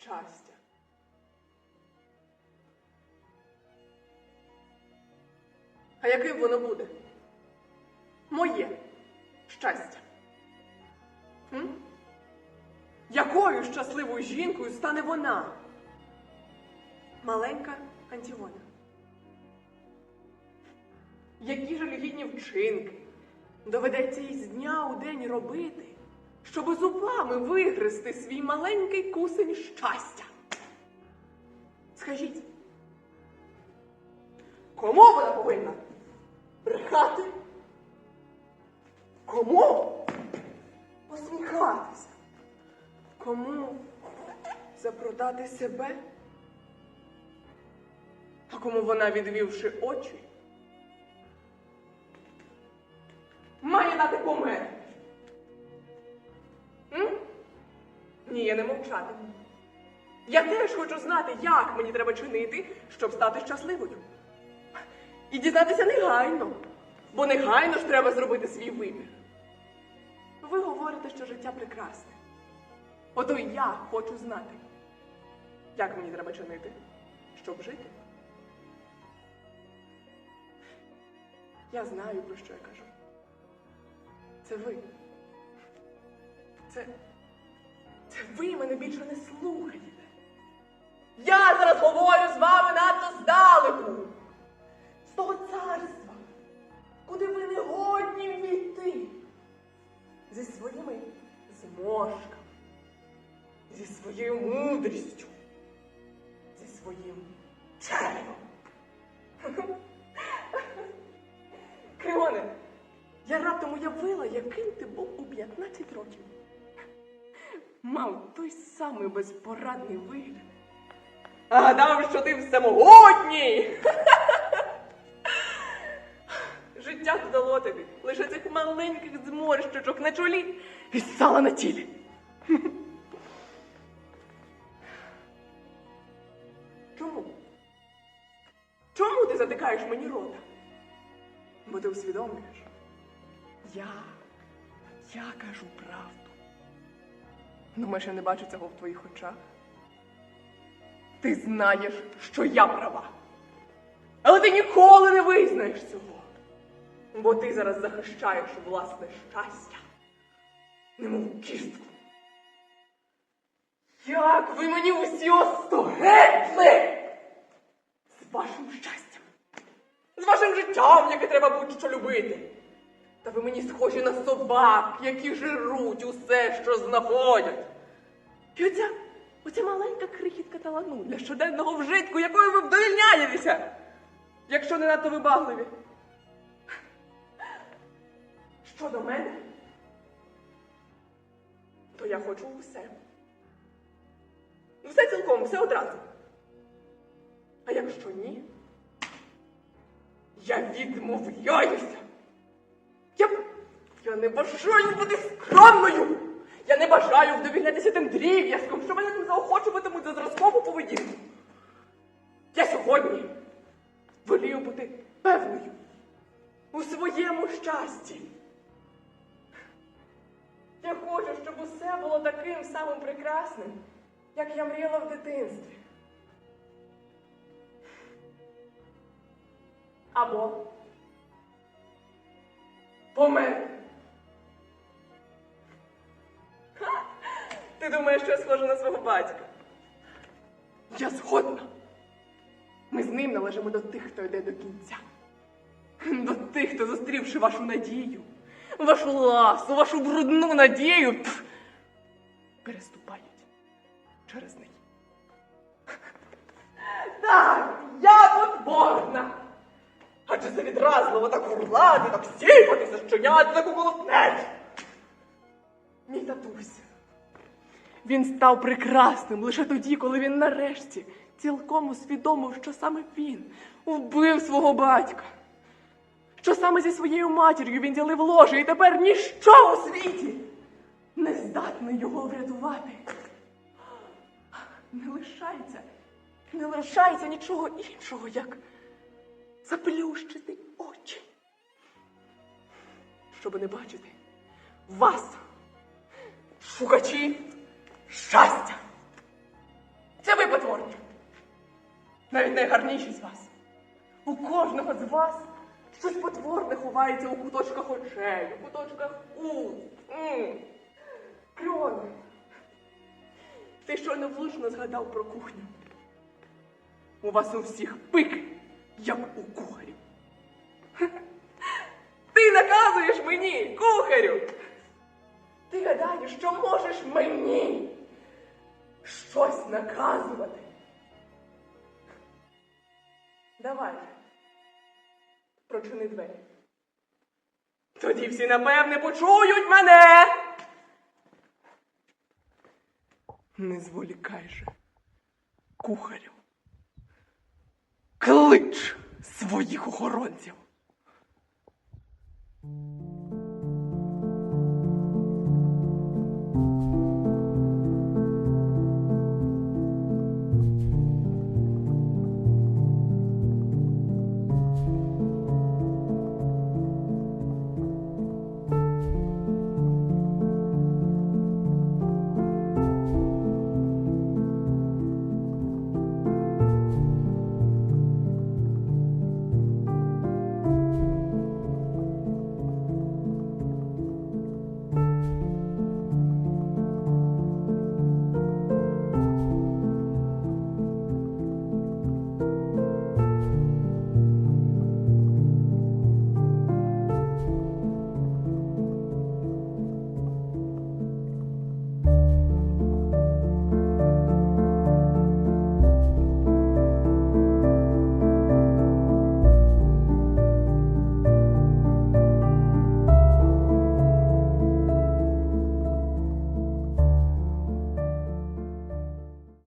щастя. А яким воно буде? Моє щастя. М? Якою щасливою жінкою стане вона? Маленька Антігона. Які жалюгідні вчинки доведеться їй з дня у день робити, щоби зубами вигризти свій маленький кусень щастя. Скажіть, кому вона повинна брехати? Кому посміхатися? Кому запродати себе? А кому вона, відвівши очі, має дати помер? Ні, я не мовчатиму. Я теж хочу знати, як мені треба чинити, щоб стати щасливою. І дізнатися негайно, бо негайно ж треба зробити свій вибір. Ви говорите, що життя прекрасне. Ото й я хочу знати, як мені треба чинити, щоб жити. Я знаю, про що я кажу. Це ви. Це. Ви мене більше не слухаєте. Я зараз говорю з вами надто здалеку. З того царства, куди ви не годні війти. Зі своїми зможками, зі своєю мудрістю, зі своїм червом. Кріоне, я раптом уявила, яким ти був у 15 років. Мав той самий безпорадний вигляд. А гадав, що ти всемогутній. Життя додало тобі лише цих маленьких зморщичок на чолі і сала на тілі. Чому? Чому ти затикаєш мені рота? Бо ти усвідомлюєш. Я, я кажу правду. Думаєш, я не бачу цього в твоїх очах? Ти знаєш, що я права. Але ти ніколи не визнаєш цього. Бо ти зараз захищаєш власне щастя, немов кістку. Як ви мені усі остогидли! З вашим щастям, з вашим життям, яке треба будь-що любити. Та ви мені схожі на собак, які жируть усе, що знаходять. І оця, маленька крихітка талану для щоденного вжитку, якою ви вдовільняєтеся, якщо не надто вибагливі. Щодо мене, то я хочу усе. Все цілком, все одразу. А якщо ні, я відмовляюся. Я, я не бажаю бути скромною. Я не бажаю вдовільнятися тим дрів'язком, що мене не заохочуватимуть за зразкову поведінку. Я сьогодні волію бути певною у своєму щасті. Я хочу, щоб усе було таким самим прекрасним, як я мріяла в дитинстві. Або помер. Ха! Ти думаєш, що я схожа на свого батька? Я згодна. Ми з ним належимо до тих, хто йде до кінця. До тих, хто зустрівши вашу надію, вашу ласу, вашу брудну надію, пф, переступають через неї. Так, я потворна. Адже це відразливо так горлати, так сіпатися, щеняти таку колотнечу. Мій татусь. Він став прекрасним лише тоді, коли він нарешті цілком усвідомив, що саме він вбив свого батька. Що саме зі своєю матір'ю він ділив ложе, і тепер ніщо у світі не здатний його врятувати. Не лишається, не лишається нічого іншого, як заплющити очі, щоб не бачити вас, шукачі щастя. Це ви потворні. Навіть найгарніші з вас. У кожного з вас щось потворне ховається у куточках очей, у куточках уст. М. Кльоне. Ти щойно влучно згадав про кухню. У вас у всіх пики, як у кухарів. Ти наказуєш мені, кухарю. Ти гадаєш, що можеш мені щось наказувати. Давай. Прочини двері. Тоді всі напевне почують мене. Не зволікай же, кухарю клич своїх охоронців.